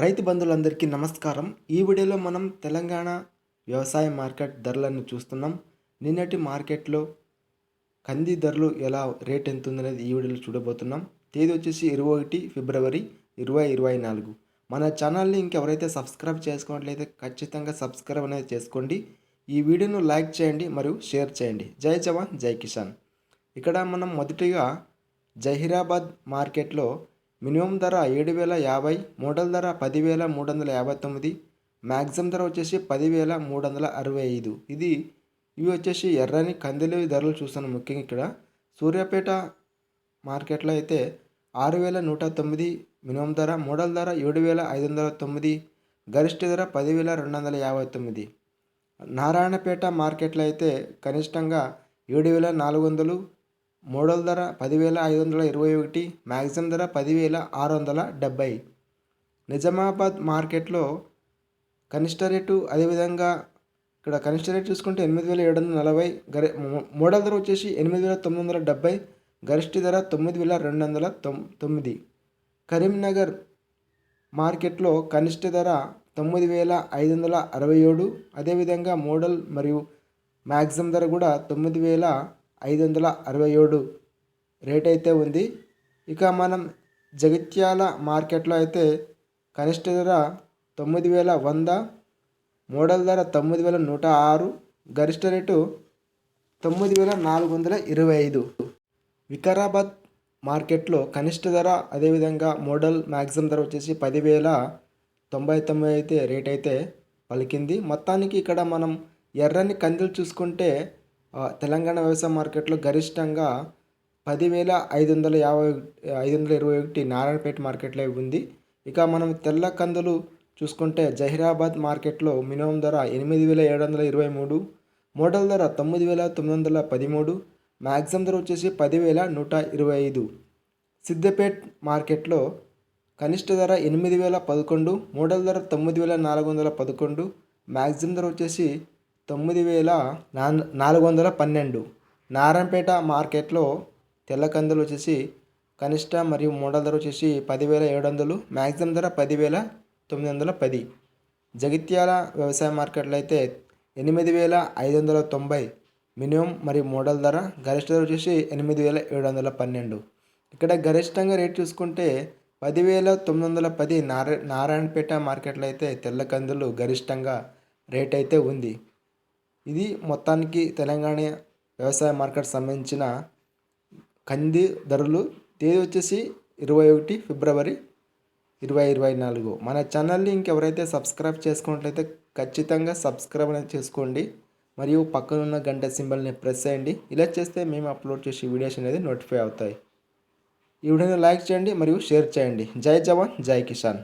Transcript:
రైతు బంధువులందరికీ నమస్కారం. ఈ వీడియోలో మనం తెలంగాణ వ్యవసాయ మార్కెట్ ధరలను చూస్తున్నాం. నిన్నటి మార్కెట్లో కంది ధరలు ఎలా రేట్ ఎంత ఉందనేది ఈ వీడియోలో చూడబోతున్నాం. తేదీ వచ్చేసి ఇరవై ఒకటి ఫిబ్రవరి ఇరవై ఇరవై నాలుగు. మన ఛానల్ని ఇంకెవరైతే సబ్స్క్రైబ్ చేసుకోవట్లయితే ఖచ్చితంగా సబ్స్క్రైబ్ అనేది చేసుకోండి. ఈ వీడియోను లైక్ చేయండి మరియు షేర్ చేయండి. జై జవాన్ జై కిసాన్. ఇక్కడ మనం మొదటిగా జహీరాబాద్ మార్కెట్లో మినిమం ధర ఏడు వేల యాభై మోడల్ ధర పదివేల మూడు వందల యాభై తొమ్మిది మ్యాక్సిమం ధర వచ్చేసి పదివేల మూడు వందల అరవై ఐదు ఇది ఇవి వచ్చేసి ఎర్రని కందిలు ధరలు చూస్తాను ముఖ్యంగా ఇక్కడ. సూర్యాపేట మార్కెట్లో అయితే ఆరు వేల నూట తొమ్మిది మినిమం ధర మోడల్ ధర ఏడు వేల ఐదు వందల తొమ్మిది గరిష్ట ధర పదివేల రెండు వందల యాభై తొమ్మిది నారాయణపేట మార్కెట్లో అయితే కనిష్టంగా ఏడు వేల నాలుగు వందలు మోడల్ ధర పదివేల ఐదు వందల ఇరవై ఒకటి మ్యాక్సిమం ధర పదివేల ఆరు వందల డెబ్బై. నిజామాబాద్ మార్కెట్లో కనిష్ట రేటు అదేవిధంగా ఇక్కడ కనిష్ట రేటు చూసుకుంటే ఎనిమిది వేల ఏడు వందల నలభై గరి మోడల్ ధర వచ్చేసి ఎనిమిది వేల తొమ్మిది వందల డెబ్బై గరిష్ట ధర తొమ్మిది వేల రెండు వందల తొమ్ తొమ్మిది. కరీంనగర్ మార్కెట్లో కనిష్ట ధర తొమ్మిది వేల ఐదు వందల అరవై ఏడు అదేవిధంగా మోడల్ మరియు మ్యాక్సిమం ధర కూడా తొమ్మిది వేల ఐదు వందల అరవై ఏడు రేట్ అయితే ఉంది. ఇక మనం జగిత్యాల మార్కెట్లో అయితే కనిష్ట ధర తొమ్మిది వేల వంద మోడల్ ధర తొమ్మిది వేల నూట ఆరు గరిష్ట రేటు తొమ్మిది వేల నాలుగు వందల ఇరవై ఐదు. వికారాబాద్ మార్కెట్లో కనిష్ట ధర అదేవిధంగా మోడల్ మ్యాక్సిమం ధర వచ్చేసి పదివేల తొంభై తొమ్మిది అయితే రేట్ అయితే పలికింది. మొత్తానికి ఇక్కడ మనం ఎర్రని కందులు చూసుకుంటే తెలంగాణ వ్యవసాయ మార్కెట్లో గరిష్టంగా పదివేల ఐదు వందల యాభై ఐదు వందల ఇరవై ఒకటి నారాయణపేట మార్కెట్లో ఉంది. ఇక మనం తెల్ల కందులు చూసుకుంటే జహీరాబాద్ మార్కెట్లో మినిమం ధర ఎనిమిది వేల ఏడు వందల ఇరవై మూడు మోడల్ ధర తొమ్మిది వేల తొమ్మిది వందల పదిమూడు మ్యాక్సిమం ధర వచ్చేసి పదివేల నూట ఇరవై ఐదు సిద్దిపేట్ మార్కెట్లో కనిష్ట ధర ఎనిమిది వేల పదకొండు మోడల్ ధర తొమ్మిది వేల నాలుగు వందల పదకొండు మ్యాక్సిమం ధర వచ్చేసి తొమ్మిది వేల నాలుగు వందల పన్నెండు. నారాయణపేట మార్కెట్లో తెల్ల కందులు వచ్చేసి కనిష్ట మరియు మోడల్ ధర వచ్చేసి పదివేల ఏడు వందలు మ్యాక్సిమం ధర పదివేల తొమ్మిది వందల పది. జగిత్యాల వ్యవసాయ మార్కెట్లో అయితే ఎనిమిది వేల ఐదు వందల తొంభై మినిమం మరియు మోడల్ ధర గరిష్ట ధర వచ్చేసి ఎనిమిది వేల ఏడు వందల పన్నెండు. ఇక్కడ గరిష్టంగా రేట్ చూసుకుంటే పదివేల తొమ్మిది వందల పది నారా నారాయణపేట మార్కెట్లో అయితే తెల్ల కందులు గరిష్టంగా రేట్ అయితే ఉంది. ఇది మొత్తానికి తెలంగాణ వ్యవసాయ మార్కెట్ సంబంధించిన కంది ధరలు. తేదీ వచ్చేసి ఇరవై ఒకటి ఫిబ్రవరి ఇరవై ఇరవై నాలుగు. మన ఛానల్ని ఇంకెవరైతే సబ్స్క్రైబ్ చేసుకున్నట్లయితే ఖచ్చితంగా సబ్స్క్రైబ్ అనేది చేసుకోండి. మరియు పక్కనున్న గంట సింబల్ని ప్రెస్ చేయండి. ఇలా చేస్తే మేము అప్లోడ్ చేసే వీడియోస్ అనేది నోటిఫై అవుతాయి. ఈ వీడియోని లైక్ చేయండి మరియు షేర్ చేయండి. జై జవాన్ జై కిషాన్